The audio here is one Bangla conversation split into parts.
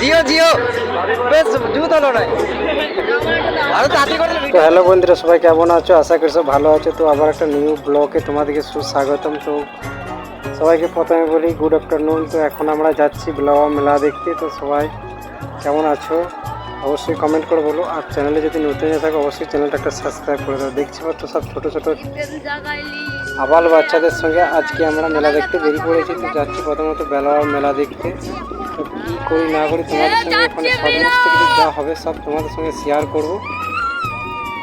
জিও তো হ্যালো বন্ধুরা, সবাই কেমন আছো? আশা করি সব ভালো আছো। তো আবার একটা নিউ ব্লগে তোমাদেরকে সুস্বাগতম। তো সবাইকে প্রথমে বলি গুড আফটারনুন তো এখন আমরা যাচ্ছি ব্লাওয়া মেলা দেখতে। তো সবাই কেমন আছো? অবশ্যই কমেন্ট করে বলো। আর চ্যানেলে যদি নতুন হয়ে থাকো, অবশ্যই চ্যানেলটা একটা সাবস্ক্রাইব করে দাও। দেখছি তো সব ছোটো ছোটো আবাল বাচ্চাদের সঙ্গে আজকে আমরা মেলা দেখতে বেরিয়ে পড়েছি। তো যাচ্ছি প্রথমত বেলাওয়ার মেলা দেখতে। কী করি না করি তোমাদের সঙ্গে ওখানে সমস্ত কিছু যা হবে সব তোমাদের সঙ্গে শেয়ার করব।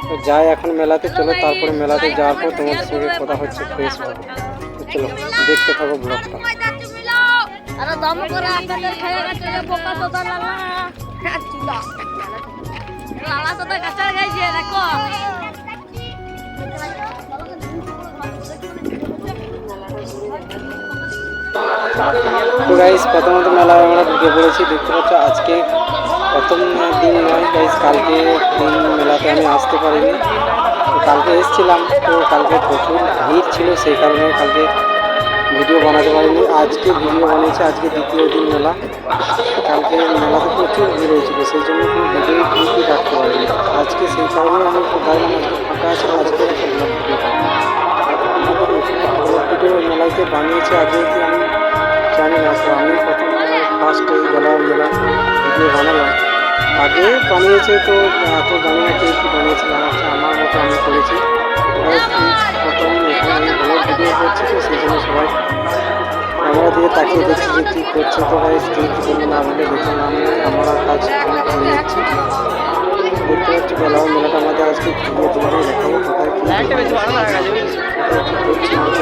তো যাই এখন মেলাতে চলো তারপরে মেলাতে যাওয়ার পর তোমাদের সঙ্গে কথা হচ্ছে ফ্রেশ হবে। তো চলো দেখতে থাকো ব্লগটা আরে দম করে আপনাদের খেয়ে গেছে রে বোকা লালা। লালা তোতা কাঁচা গাইছে দেখো। গাইস প্রথমত মেলায় আমরা ঢুকে পড়েছি, দেখতে পাচ্ছ আজকে প্রথম দিন নয় গাইস কালকে দিন মেলাতে আমি আসতে পারিনি। তো কালকে এসেছিলাম, তো কালকে প্রচুর ভিড় ছিল, সেই কারণে কালকে ভিডিও বানাতে পারিনি। আজকে ভিডিও বানিয়েছি, আজকে দ্বিতীয় দিন মেলা। কালকে মেলাতে প্রচুর ভিড় হয়েছিল, সেই জন্য কোনো ভিডিও ক্লিপই রাখতে পারিনি। আজকে সেই কারণে আমি ভাবলাম ফাঁকা আছে, আজকে ভিডিও মেলাতে বানিয়েছি আগে আমি জানি না তো আমি প্রথম ফার্স্ট এই গলা মেলা ভিডিও বানালাম। আগে বানিয়েছে তো এত জানি না কে কী বানিয়েছে বানাচ্ছে আমার মতো আমি করেছি। প্রথম এখানে আমি ভিডিও করছি তো সেই জন্য সবাই ক্যামেরা দিয়ে তাকিয়ে দেখছি যে কী করছে তো ভাই কী কী করব না বলে দেখে নাম নেই আমরা কাজ আমি করে যাচ্ছি দেখতে পাচ্ছি বেলাও মেলাটা আমাদের আজকে ঘুরিয়ে তোমাদের দেখাবো ভালো কোথায় কী করছি?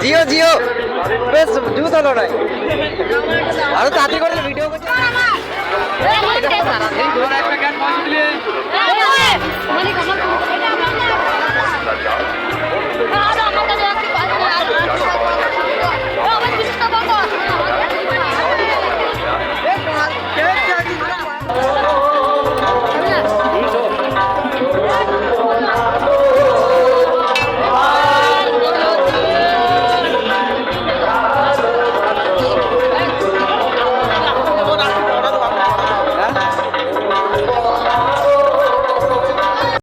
জিও জিও বেশ জুত হলো নয় আরও তাড়াতাড়ি করে ভিডিও করছে মানে